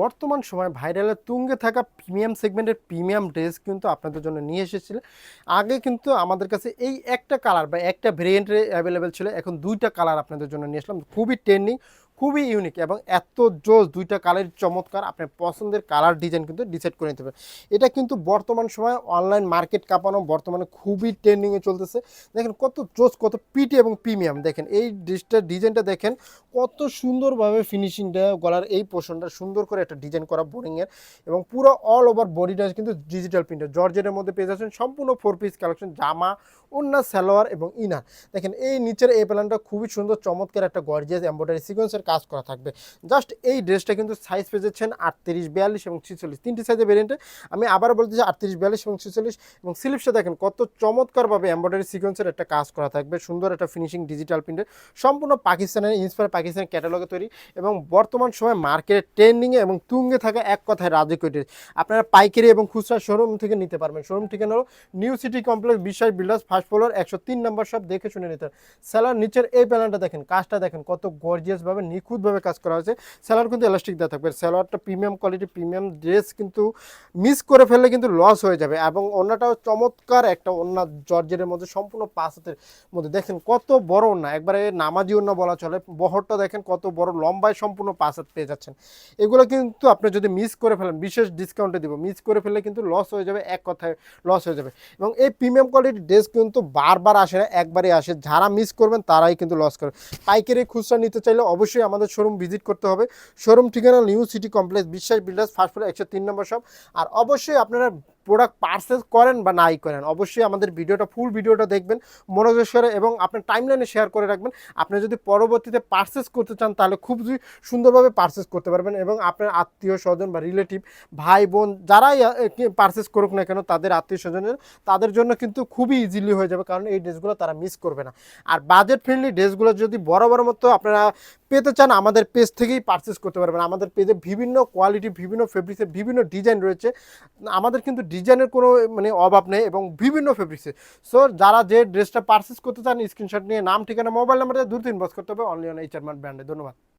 বর্তমান সময় ভাইরালে তুঙ্গে থাকা প্রিমিয়াম সেগমেন্টের প্রিমিয়াম ড্রেস কিন্তু আপনাদের জন্য নিয়ে এসেছিলেন। আগে কিন্তু আমাদের কাছে এই একটা কালার বা একটা ভেরিয়েন্টে অ্যাভেলেবেল ছিল। এখন দুইটা কালার আপনাদের জন্য নিয়ে আসলাম। খুবই ট্রেন্ডিং খুবই ইউনিক এবং এত জোস দুইটা কালার চমৎকার। আপনার পছন্দের কালার ডিজাইন কিন্তু ডিসাইড করে নিতে পারেন। এটা কিন্তু বর্তমান সময় অনলাইন মার্কেট কাঁপানো, বর্তমানে খুবই ট্রেন্ডিংয়ে চলতেছে। দেখেন কত জোস কত পিটি এবং প্রিমিয়াম দেখেন এই ড্রেসটার ডিজাইনটা দেখেন কত সুন্দরভাবে ফিনিশিংটা গলার এই পোর্শনটা সুন্দর করে একটা ডিজাইন করা বোরিংয়ের এবং পুরো অল ওভার বডিটা কিন্তু ডিজিটাল প্রিন্টার জর্জেটের মধ্যে পেয়ে যাচ্ছেন সম্পূর্ণ ফোর পিস কালেকশন জামা ওন্না সালোয়ার এবং ইনার দেখেন, এই নিচের এই প্যালানটা খুবই সুন্দর, চমৎকার একটা গর্জিয়াস এম্ব্রয়ডারি সিকোয়েন্সের কাজ করা থাকবে। জাস্ট এই ড্রেসটা কিন্তু সাইজ পেয়েছেন আটত্রিশ, বিয়াল্লিশ এবং ছিচল্লিশ। তিনটি সাইজের ভেরিয়েন্টে আমি আবার বলতেছি আটত্রিশ, বিয়াল্লিশ এবং ছিচল্লিশ। এবং স্লিপসটা দেখেন, কত চমৎকারভাবে এম্ব্রয়ডারি সিকোয়েন্সের একটা কাজ করা থাকবে। সুন্দর একটা ফিনিশিং ডিজিটাল প্রিন্টের সম্পূর্ণ পাকিস্তানের ইন্সপায়ার পাকিস্তানের ক্যাটালগে তৈরি। এবং বর্তমান সময় মার্কেটে ট্রেন্ডিংয়ে এবং তুঙ্গে থাকা এক কথায় রাজকীয় ড্রেস আপনারা পাইকারি এবং খুচরা শোরুম থেকে নিতে পারবেন। শোরুম ঠিকানা new city complex Biswas builders first floor, একশো তিন নম্বর সব দেখে শুনে নিতে স্যালার নিচের এই প্যানেলটা দেখেন, কাজটা দেখেন, কত গর্জিয়াসভাবে নিখুঁতভাবে কাজ করা হয়েছে। স্যালার কিন্তু এলাস্টিক দেওয়া থাকবে। স্যালোয়ারটা প্রিমিয়াম কোয়ালিটি প্রিমিয়াম ড্রেস কিন্তু মিস করে ফেললে কিন্তু লস হয়ে যাবে। এবং অন্যটাও চমৎকার একটা অন্য জর্জের মধ্যে, সম্পূর্ণ পাঁচ হাতের মধ্যে। দেখেন কত বড় না একবারে নামাজি অন্য বলা চলে। বহরটা দেখেন কত বড়, লম্বায় সম্পূর্ণ পাঁচ হাত পেয়ে যাচ্ছেন। এগুলো কিন্তু আপনি যদি মিস করে ফেলেন, বিশেষ ডিসকাউন্টে দিব মিস করে ফেললে কিন্তু লস হয়ে যাবে, এক কথায় লস হয়ে যাবে। এবং এই প্রিমিয়াম কোয়ালিটির ড্রেস কিন্তু বারবার আসে না একবারে আসে। যারা মিস করবেন তারাই কিন্তু লস করবে পাইকারি খুচরা নিতে চাইলে অবশ্যই আমাদের শোরুম ভিজিট করতে হবে। শোরুম ঠিকানা new city complex Biswas builders first floor একশো তিন নম্বর শপ আর অবশ্যই আপনারা প্রোডাক্ট পার্সেস করেন বা নাই করেন, অবশ্যই আমাদের ভিডিওটা ফুল ভিডিওটা দেখবেন, মনোযোগ সরে এবং আপনার টাইমলাইনে শেয়ার করে রাখবেন। আপনি যদি পরবর্তীতে পার্সেস করতে চান, তাহলে খুব সুন্দরভাবে পার্সেস করতে পারবেন এবং আপনার আত্মীয় স্বজন বা রিলেটিভ ভাই, বোন, যারাই পার্সেস করুক না কেন, তাদের আত্মীয় স্বজনের, তাদের জন্য কিন্তু খুবই ইজিলি হয়ে যাবে, কারণ এই ড্রেসগুলো তারা মিস করবে না। আর বাজেট ফ্রেন্ডলি ড্রেসগুলো যদি বড় বড় মতো আপনারা পেতে চান, আমাদের পেজ থেকেই পারচেস করতে পারবেন। আমাদের পেজে বিভিন্ন কোয়ালিটি বিভিন্ন ফেব্রিক্সের বিভিন্ন ডিজাইন রয়েছে। আমাদের কিন্তু ডিজাইনের কোনো মানে অভাব নেই এবং বিভিন্ন ফেব্রিক্সে সো যারা যে ড্রেসটা পারচেস করতে চান স্ক্রিনশট নিয়ে নাম, ঠিকানা মোবাইল নাম্বারে দু তিন বস করতে হবে। অনলি অন এইচ আর ব্র্যান্ডে ধন্যবাদ।